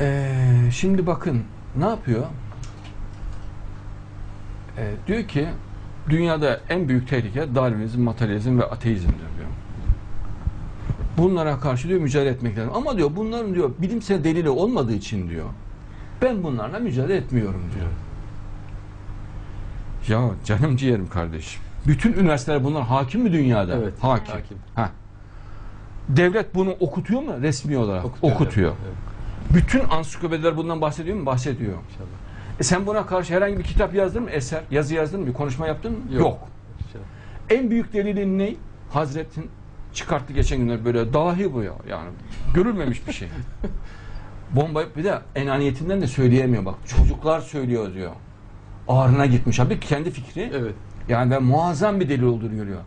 Ee, şimdi bakın ne yapıyor? Ee, diyor ki dünyada en büyük tehlike Darwinizm, materyalizm ve ateizmdir diyor. Bunlara karşı diyor mücadele etmek lazım. Ama diyor bunların diyor bilimsel delili olmadığı için diyor ben bunlarla mücadele etmiyorum diyor. Ya canım ciğerim kardeşim. Bütün üniversiteler bunlar hakim mi dünyada? Evet, Hakim. hakim. Ha. Devlet bunu okutuyor mu resmi olarak? Okutuyor. Okutuyor. Evet, Bütün ansiklopediler bundan bahsediyor mu? Bahsediyor. inşallah. E sen buna karşı herhangi bir kitap yazdın mı? Eser, yazı yazdın mı? Bir konuşma yaptın mı? Yok. Yok. İnşallah. En büyük delilin ne? Hazretin çıkarttı geçen günler böyle dahi bu ya. Yani görülmemiş bir şey. Bomba bir de enaniyetinden de söyleyemiyor bak. Çocuklar söylüyor diyor. Ağrına gitmiş. Abi kendi fikri. Evet. Yani ben muazzam bir delil olduğunu görüyor.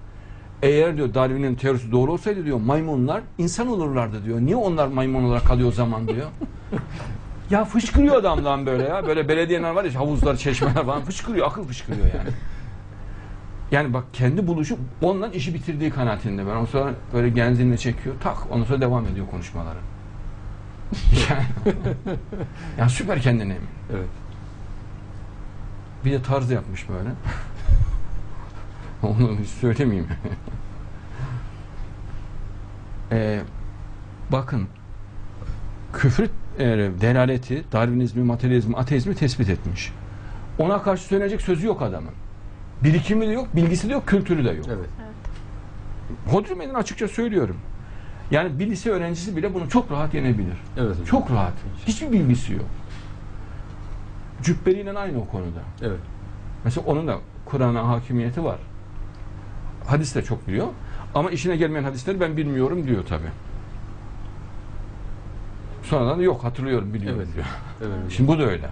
Eğer diyor Darwin'in teorisi doğru olsaydı diyor maymunlar insan olurlardı diyor. Niye onlar maymun olarak kalıyor o zaman diyor. ya fışkırıyor adamdan böyle ya. Böyle belediyeler var ya havuzlar, çeşmeler falan fışkırıyor. Akıl fışkırıyor yani. Yani bak kendi buluşu ondan işi bitirdiği kanaatinde. Ben ondan sonra böyle genzinle çekiyor. Tak ondan sonra devam ediyor konuşmaları. yani, yani süper kendine emin. Evet. Bir de tarz yapmış böyle. Onu hiç söylemeyeyim. Ee, bakın küfür e, delaleti, Darwinizmi, materyalizmi, ateizmi tespit etmiş. Ona karşı söylenecek sözü yok adamın. Birikimi de yok, bilgisi de yok, kültürü de yok. Evet. Hodri meydan açıkça söylüyorum. Yani bir lise öğrencisi bile bunu çok rahat yenebilir. Evet. hocam. Çok rahat. Hiçbir bilgisi yok. Cübbeliyle aynı o konuda. Evet. Mesela onun da Kur'an'a hakimiyeti var. Hadis de çok biliyor. Ama işine gelmeyen hadisleri ben bilmiyorum diyor tabi. Sonradan da yok hatırlıyorum biliyorum Evet. diyor. Evet. Şimdi bu da öyle.